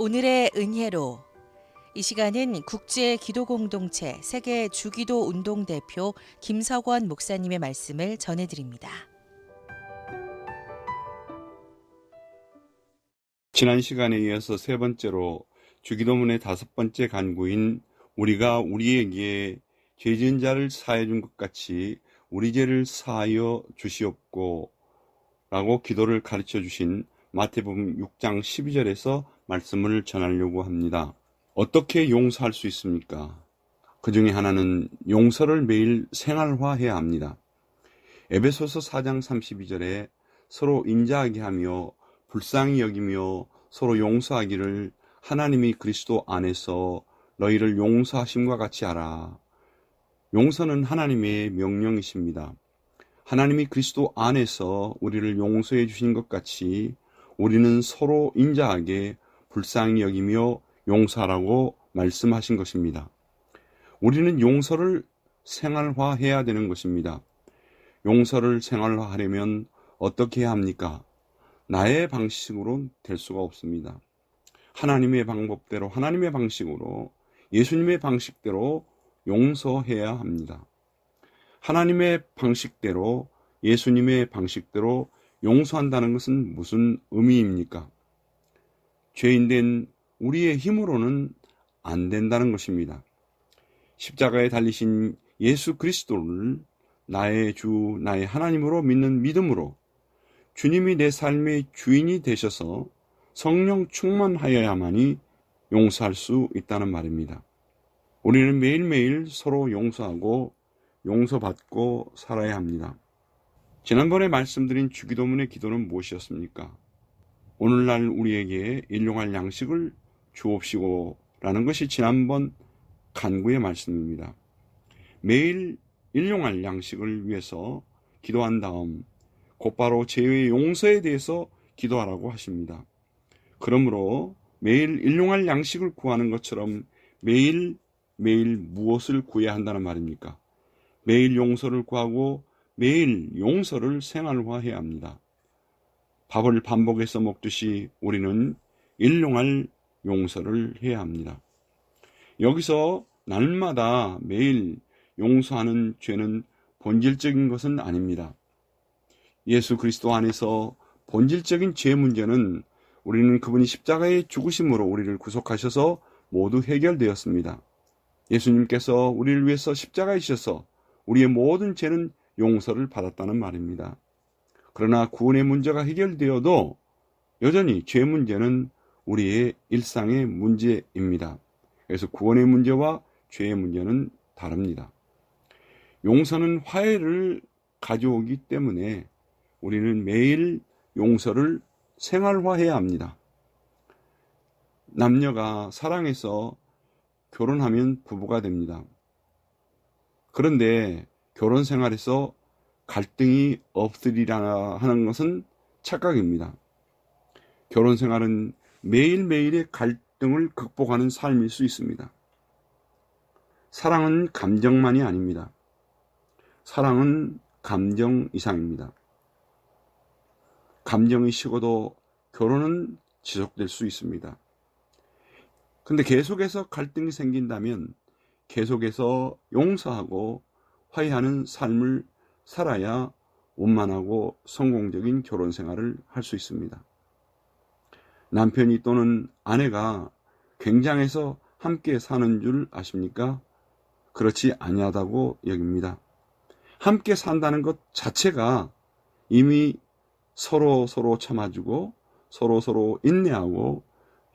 오늘의 은혜로 이 시간은 국제 기도 공동체 세계 주기도 운동 대표 김석원 목사님의 말씀을 전해 드립니다. 지난 시간에 이어서 세 번째로 주기도문의 다섯 번째 간구인 우리가 우리에게 죄 지은 자를 사해 준 것 같이 우리 죄를 사하여 주시옵고 라고 기도를 가르쳐 주신 마태복음 6장 12절에서 말씀을 전하려고 합니다. 어떻게 용서할 수 있습니까? 그 중에 하나는 용서를 매일 생활화해야 합니다. 에베소서 4장 32절에 서로 인자하게 하며 불쌍히 여기며 서로 용서하기를 하나님이 그리스도 안에서 너희를 용서하심과 같이 하라. 용서는 하나님의 명령이십니다. 하나님이 그리스도 안에서 우리를 용서해 주신 것 같이 우리는 서로 인자하게 불쌍히 여기며 용서하라고 말씀하신 것입니다. 우리는 용서를 생활화해야 되는 것입니다. 용서를 생활화하려면 어떻게 해야 합니까? 나의 방식으로 될 수가 없습니다. 하나님의 방법대로, 하나님의 방식으로, 예수님의 방식대로 용서해야 합니다. 하나님의 방식대로, 예수님의 방식대로 용서한다는 것은 무슨 의미입니까? 죄인된 우리의 힘으로는 안 된다는 것입니다. 십자가에 달리신 예수 그리스도를 나의 주, 나의 하나님으로 믿는 믿음으로 주님이 내 삶의 주인이 되셔서 성령 충만하여야만이 용서할 수 있다는 말입니다. 우리는 매일매일 서로 용서하고 용서받고 살아야 합니다. 지난번에 말씀드린 주기도문의 기도는 무엇이었습니까? 오늘날 우리에게 일용할 양식을 주옵시고 라는 것이 지난번 간구의 말씀입니다. 매일 일용할 양식을 위해서 기도한 다음 곧바로 죄의 용서에 대해서 기도하라고 하십니다. 그러므로 매일 일용할 양식을 구하는 것처럼 매일 매일 무엇을 구해야 한다는 말입니까? 매일 용서를 구하고 매일 용서를 생활화해야 합니다. 밥을 반복해서 먹듯이 우리는 일용할 용서를 해야 합니다. 여기서 날마다 매일 용서하는 죄는 본질적인 것은 아닙니다. 예수 그리스도 안에서 본질적인 죄 문제는 우리는 그분이 십자가의 죽으심으로 우리를 구속하셔서 모두 해결되었습니다. 예수님께서 우리를 위해서 십자가에 지셔서 우리의 모든 죄는 용서를 받았다는 말입니다. 그러나 구원의 문제가 해결되어도 여전히 죄 문제는 우리의 일상의 문제입니다. 그래서 구원의 문제와 죄의 문제는 다릅니다. 용서는 화해를 가져오기 때문에 우리는 매일 용서를 생활화해야 합니다. 남녀가 사랑해서 결혼하면 부부가 됩니다. 그런데 결혼 생활에서 갈등이 없으리라 하는 것은 착각입니다. 결혼 생활은 매일매일의 갈등을 극복하는 삶일 수 있습니다. 사랑은 감정만이 아닙니다. 사랑은 감정 이상입니다. 감정이 식어도 결혼은 지속될 수 있습니다. 근데 계속해서 갈등이 생긴다면 계속해서 용서하고 화해하는 삶을 살아야 원만하고 성공적인 결혼 생활을 할 수 있습니다. 남편이 또는 아내가 굉장해서 함께 사는 줄 아십니까? 그렇지 아니하다고 여깁니다. 함께 산다는 것 자체가 이미 서로 서로 참아주고 서로 서로 인내하고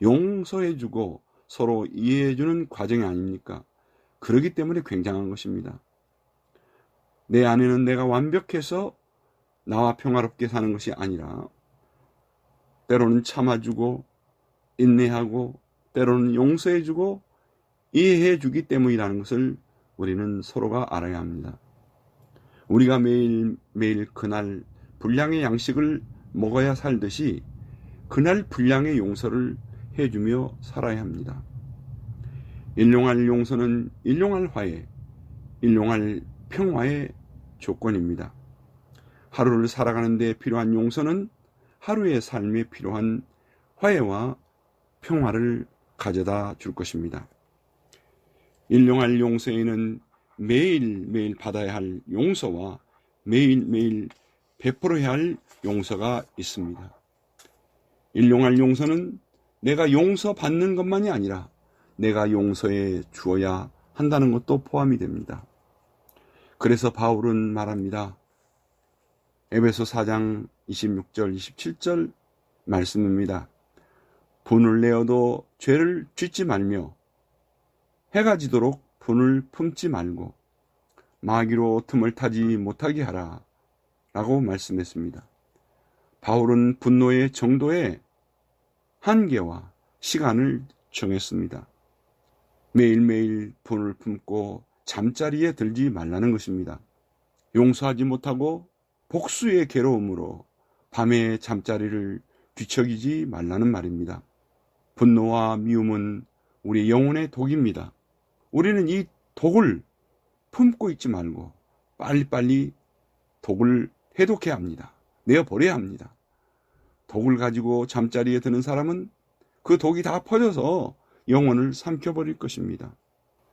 용서해주고 서로 이해해주는 과정이 아닙니까? 그러기 때문에 굉장한 것입니다. 내 아내는 내가 완벽해서 나와 평화롭게 사는 것이 아니라 때로는 참아주고 인내하고 때로는 용서해주고 이해해주기 때문이라는 것을 우리는 서로가 알아야 합니다. 우리가 매일 매일 그날 분량의 양식을 먹어야 살듯이 그날 분량의 용서를 해주며 살아야 합니다. 일용할 용서는 일용할 화해, 일용할 평화의 조건입니다. 하루를 살아가는 데 필요한 용서는 하루의 삶에 필요한 화해와 평화를 가져다 줄 것입니다. 일용할 용서에는 매일매일 받아야 할 용서와 매일매일 베풀어야 할 용서가 있습니다. 일용할 용서는 내가 용서받는 것만이 아니라 내가 용서해 주어야 한다는 것도 포함이 됩니다. 그래서 바울은 말합니다. 에베소 4장 26절, 27절 말씀입니다. 분을 내어도 죄를 짓지 말며 해가 지도록 분을 품지 말고 마귀로 틈을 타지 못하게 하라 라고 말씀했습니다. 바울은 분노의 정도에 한계와 시간을 정했습니다. 매일매일 분을 품고 잠자리에 들지 말라는 것입니다. 용서하지 못하고 복수의 괴로움으로 밤에 잠자리를 뒤척이지 말라는 말입니다. 분노와 미움은 우리 영혼의 독입니다. 우리는 이 독을 품고 있지 말고 빨리빨리 독을 해독해야 합니다. 내어버려야 합니다. 독을 가지고 잠자리에 드는 사람은 그 독이 다 퍼져서 영혼을 삼켜버릴 것입니다.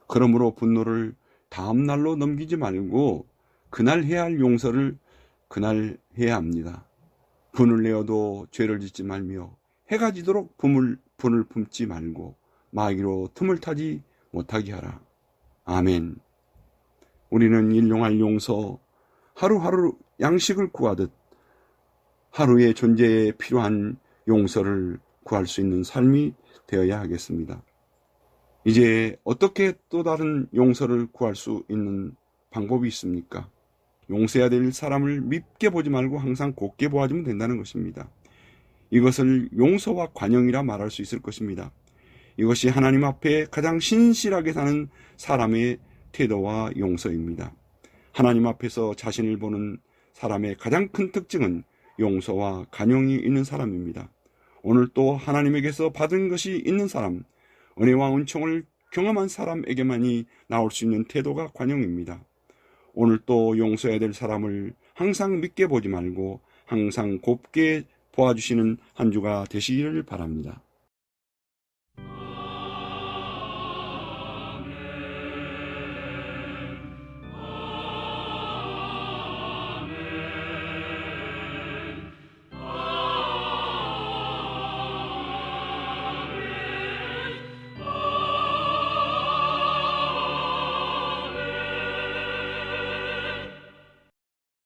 그러므로 분노를 다음 날로 넘기지 말고 그날 해야 할 용서를 그날 해야 합니다. 분을 내어도 죄를 짓지 말며 해가 지도록 분을, 분을 품지 말고 마귀로 틈을 타지 못하게 하라. 아멘. 우리는 일용할 용서, 하루하루 양식을 구하듯 하루의 존재에 필요한 용서를 구할 수 있는 삶이 되어야 하겠습니다. 이제 어떻게 또 다른 용서를 구할 수 있는 방법이 있습니까? 용서해야 될 사람을 밉게 보지 말고 항상 곱게 보아주면 된다는 것입니다. 이것을 용서와 관용이라 말할 수 있을 것입니다. 이것이 하나님 앞에 가장 신실하게 사는 사람의 태도와 용서입니다. 하나님 앞에서 자신을 보는 사람의 가장 큰 특징은 용서와 관용이 있는 사람입니다. 오늘 또 하나님에게서 받은 것이 있는 사람, 은혜와 은총을 경험한 사람에게만이 나올 수 있는 태도가 관용입니다. 오늘 또 용서해야 될 사람을 항상 믿게 보지 말고 항상 곱게 보아주시는 한 주가 되시기를 바랍니다.